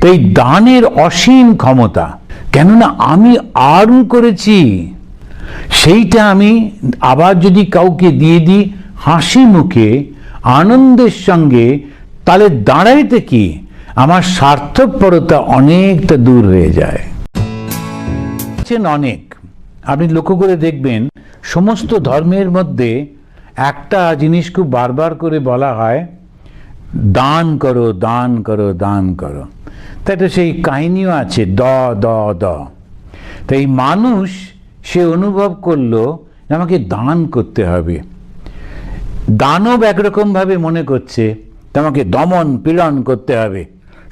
তো এই দানের অসীম ক্ষমতা, কেননা আমি আর্ন করেছি, সেইটা আমি আবার যদি কাউকে দিয়ে দিই হাসি মুখে, আনন্দের সঙ্গে, তাহলে দাঁড়াইতে কি? আমার স্বার্থপরতা অনেকটা দূর হয়ে যায়। অনেক। আপনি লক্ষ্য করে দেখবেন, সমস্ত ধর্মের মধ্যে একটা জিনিস খুব বারবার করে বলা হয়, দান করো দান করো দান করো। তা একটা সেই কাহিনীও আছে, দ দ দ। তাই মানুষ সে অনুভব করল আমাকে দান করতে হবে। দানব একরকমভাবে মনে করছে যে আমাকে দমন, পীড়ন করতে হবে,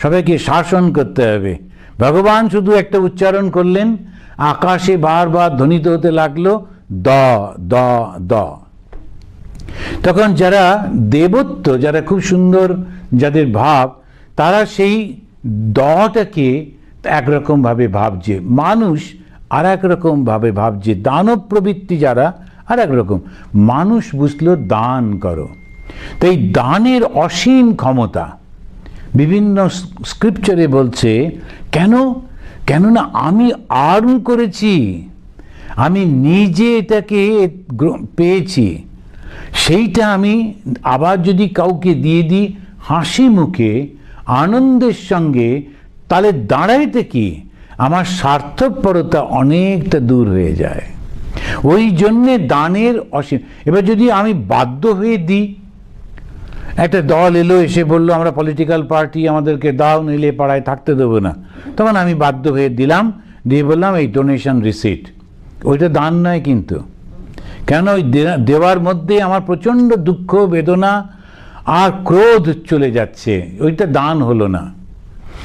সবাইকে শাসন করতে হবে। ভগবান শুধু একটা উচ্চারণ করলেন, আকাশে বারবার ধ্বনিত হতে লাগল, দ দ দ। তখন যারা দেবত্ব, যারা খুব সুন্দর যাদের ভাব, তারা সেই দটাকে একরকমভাবে ভাবছে। মানুষ আর একরকমভাবে ভাবছে। দানব প্রবৃত্তি যারা আর একরকম মানুষ বুঝলো, দান করো। তো এই দানের অসীম ক্ষমতা বিভিন্ন স্ক্রিপচারে বলছে, কেন? কেননা আমি আর্ন করেছি। আমি নিজে এটাকে পেয়েছি। সেইটা আমি আবার যদি কাউকে দিয়ে দিই, হাসি মুখে আনন্দের সঙ্গে তাহলে দাঁড়াইতে কি? আমার স্বার্থপরতা অনেকটা দূর হয়ে যায়। ওই জন্যে দানের অসীম। এবার যদি আমি বাধ্য হয়ে দিই, একটা দল এলো, এসে বলল, আমরা পলিটিক্যাল পার্টি আমাদেরকে দাও নিলে পাড়ায় থাকতে দেবো না। তখন আমি বাধ্য হয়ে দিলাম, দিয়ে বললাম, এই ডোনেশন রিসিট ওইটা দান নয় কিন্তু। কেন? ওই দেওয়ার মধ্যে আমার প্রচণ্ড দুঃখ, বেদনা আর ক্রোধ চলে যাচ্ছে, ওইটা দান হলো না।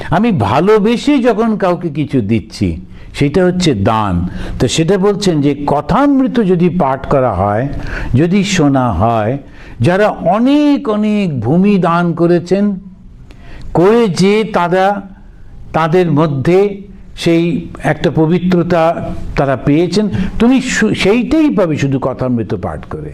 আমি ভালোবেসে যখন কাউকে কিছু দিচ্ছি, সেটা হচ্ছে দান। তো সেটা বলছেন যে, কথামৃত যদি পাঠ করা হয়, যদি শোনা হয়, যারা অনেক অনেক ভূমি দান করেছেন করে যে তারা, তাদের মধ্যে সেই একটা পবিত্রতা তারা পেয়েছেন, তুমি সেইটাই পাবে শুধু কথামৃত পাঠ করে।